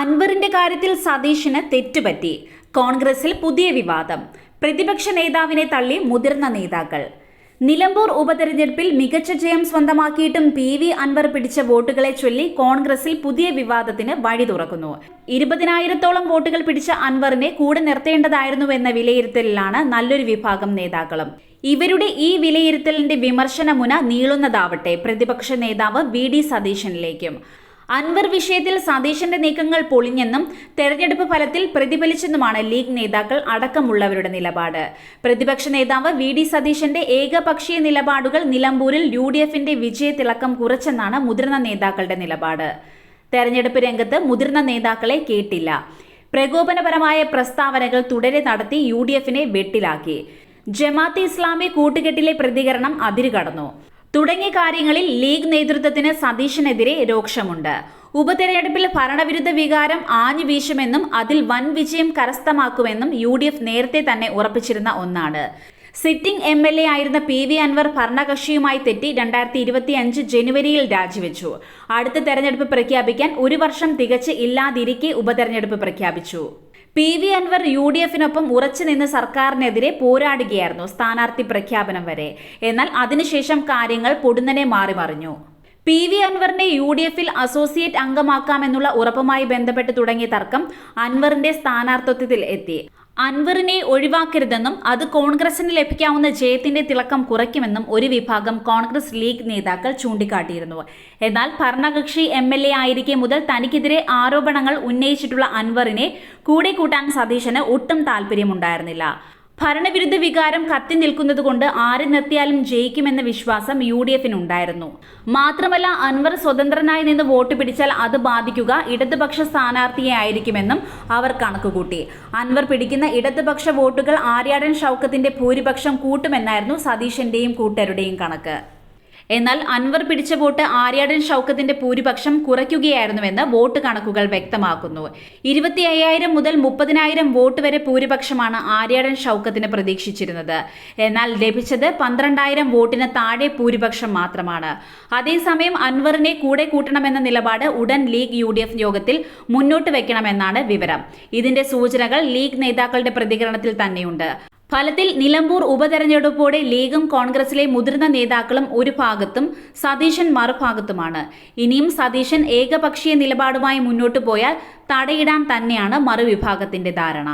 അൻവറിന്റെ കാര്യത്തിൽ സതീഷിന് തെറ്റുപറ്റി. കോൺഗ്രസിൽ പുതിയ വിവാദം. പ്രതിപക്ഷ നേതാവിനെ തള്ളി മുതിർന്ന നേതാക്കൾ. നിലമ്പൂർ ഉപതെരഞ്ഞെടുപ്പിൽ മികച്ച ജയം സ്വന്തമാക്കിയിട്ടും പി വി അൻവർ പിടിച്ച വോട്ടുകളെ ചൊല്ലി കോൺഗ്രസിൽ പുതിയ വിവാദത്തിന് വഴി തുറക്കുന്നു. ഇരുപതിനായിരത്തോളം വോട്ടുകൾ പിടിച്ച അൻവറിനെ കൂടെ നിർത്തേണ്ടതായിരുന്നുവെന്ന വിലയിരുത്തലിലാണ് നല്ലൊരു വിഭാഗം നേതാക്കളും. ഇവരുടെ ഈ വിലയിരുത്തലിന്റെ വിമർശനമുന നീളുന്നതാവട്ടെ പ്രതിപക്ഷ നേതാവ് വി ഡി സതീശനിലേക്കും. അൻവർ വിഷയത്തിൽ സതീശന്റെ നീക്കങ്ങൾ പൊളിഞ്ഞെന്നും തെരഞ്ഞെടുപ്പ് ഫലത്തിൽ പ്രതിഫലിച്ചെന്നുമാണ് ലീഗ് നേതാക്കൾ അടക്കമുള്ളവരുടെ നിലപാട്. പ്രതിപക്ഷ നേതാവ് വി ഡി സതീശന്റെ ഏകപക്ഷീയ നിലപാടുകൾ നിലമ്പൂരിൽ യു ഡി എഫിന്റെ വിജയത്തിളക്കം കുറച്ചെന്നാണ് മുതിർന്ന നേതാക്കളുടെ നിലപാട്. തെരഞ്ഞെടുപ്പ് രംഗത്ത് മുതിർന്ന നേതാക്കളെ കേട്ടില്ല. പ്രകോപനപരമായ പ്രസ്താവനകൾ തുടരെ നടത്തി യു ഡി എഫിനെ വെട്ടിലാക്കി. ജമാഅത്തെ ഇസ്ലാമി കൂട്ടുകെട്ടിലെ പ്രതികരണം അതിരുകടന്നു. തുടങ്ങിയ കാര്യങ്ങളിൽ ലീഗ് നേതൃത്വത്തിന് സതീഷിനെതിരെ രോക്ഷമുണ്ട്. ഉപതെരഞ്ഞെടുപ്പിൽ ഭരണവിരുദ്ധ വികാരം ആഞ്ഞു വീശുമെന്നും അതിൽ വൻ വിജയം കരസ്ഥമാക്കുമെന്നും യു നേരത്തെ തന്നെ ഉറപ്പിച്ചിരുന്ന ഒന്നാണ്. സിറ്റിംഗ് എം എൽ എ ആയിരുന്ന പി വി അൻവർ ഭരണകക്ഷിയുമായി തെറ്റി രണ്ടായിരത്തി ഇരുപത്തി അഞ്ച് ജനുവരിയിൽ രാജിവെച്ചു. അടുത്ത തെരഞ്ഞെടുപ്പ് പ്രഖ്യാപിക്കാൻ ഒരു വർഷം തികച്ച് ഇല്ലാതിരിക്കെ ഉപതെരഞ്ഞെടുപ്പ് പ്രഖ്യാപിച്ചു. P V Anvar U D എഫിനൊപ്പം ഉറച്ചു നിന്ന് സർക്കാരിനെതിരെ പോരാടുകയായിരുന്നു സ്ഥാനാർത്ഥി പ്രഖ്യാപനം വരെ. എന്നാൽ അതിനുശേഷം കാര്യങ്ങൾ പൊടുന്നനെ മാറി മറിഞ്ഞു പി വി അൻവറിനെ യു ഡി എഫിൽ അസോസിയേറ്റ് അംഗമാക്കാമെന്നുള്ള ഉറപ്പുമായി ബന്ധപ്പെട്ട് തുടങ്ങിയ തർക്കം അൻവറിന്റെ സ്ഥാനാർത്ഥിത്വത്തിൽ എത്തി. അൻവറിനെ ഒഴിവാക്കരുതെന്നും അത് കോൺഗ്രസിന് ലഭിക്കാവുന്ന ജയത്തിന്റെ തിളക്കം കുറയ്ക്കുമെന്നും ഒരു വിഭാഗം കോൺഗ്രസ് ലീഗ് നേതാക്കൾ ചൂണ്ടിക്കാട്ടിയിരുന്നു. എന്നാൽ ഭരണകക്ഷി എം എൽ എ ആയിരിക്കെ മുതൽ തനിക്കെതിരെ ആരോപണങ്ങൾ ഉന്നയിച്ചിട്ടുള്ള അൻവറിനെ കൂടെ കൂട്ടാൻ സതീശന് ഒട്ടും താല്പര്യമുണ്ടായിരുന്നില്ല. ഭരണവിരുദ്ധ വികാരം കത്തി നിൽക്കുന്നതുകൊണ്ട് ആര് നിർത്തിയാലും ജയിക്കുമെന്ന വിശ്വാസം യു ഡി എഫിനുണ്ടായിരുന്നു മാത്രമല്ല അൻവർ സ്വതന്ത്രനായി നിന്ന് വോട്ട് പിടിച്ചാൽ അത് ബാധിക്കുക ഇടതുപക്ഷ സ്ഥാനാർത്ഥിയെ ആയിരിക്കുമെന്നും അവർ കണക്കുകൂട്ടി. അൻവർ പിടിക്കുന്ന ഇടതുപക്ഷ വോട്ടുകൾ ആര്യാടൻ ഷൗക്കത്തിന്റെ ഭൂരിപക്ഷം കൂട്ടുമെന്നായിരുന്നു സതീശന്റെയും കൂട്ടരുടെയും കണക്ക്. എന്നാൽ അൻവർ പിടിച്ച വോട്ട് ആര്യാടൻ ഷൗക്കത്തിന്റെ ഭൂരിപക്ഷം കുറയ്ക്കുകയായിരുന്നുവെന്ന് വോട്ട് കണക്കുകൾ വ്യക്തമാക്കുന്നു. ഇരുപത്തി അയ്യായിരം മുതൽ മുപ്പതിനായിരം വോട്ട് വരെ ഭൂരിപക്ഷമാണ് ആര്യാടൻ ഷൗക്കത്തിന് പ്രതീക്ഷിച്ചിരുന്നത്. എന്നാൽ ലഭിച്ചത് പന്ത്രണ്ടായിരം വോട്ടിന് താഴെ ഭൂരിപക്ഷം മാത്രമാണ്. അതേസമയം അൻവറിനെ കൂടെ കൂട്ടണമെന്ന നിലപാട് ഉടൻ ലീഗ് യു യോഗത്തിൽ മുന്നോട്ട് വെക്കണമെന്നാണ് വിവരം. ഇതിന്റെ സൂചനകൾ ലീഗ് നേതാക്കളുടെ പ്രതികരണത്തിൽ തന്നെയുണ്ട്. ഫലത്തിൽ നിലമ്പൂർ ഉപതെരഞ്ഞെടുപ്പോടെ ലീഗും കോൺഗ്രസിലെ മുതിർന്ന നേതാക്കളും ഒരു ഭാഗത്തും സതീശൻ മറുഭാഗത്തുമാണ്. ഇനിയും സതീശൻ ഏകപക്ഷീയ നിലപാടുമായി മുന്നോട്ടു പോയാൽ തടയിടാൻ തന്നെയാണ് മറുവിഭാഗത്തിന്റെ ധാരണ.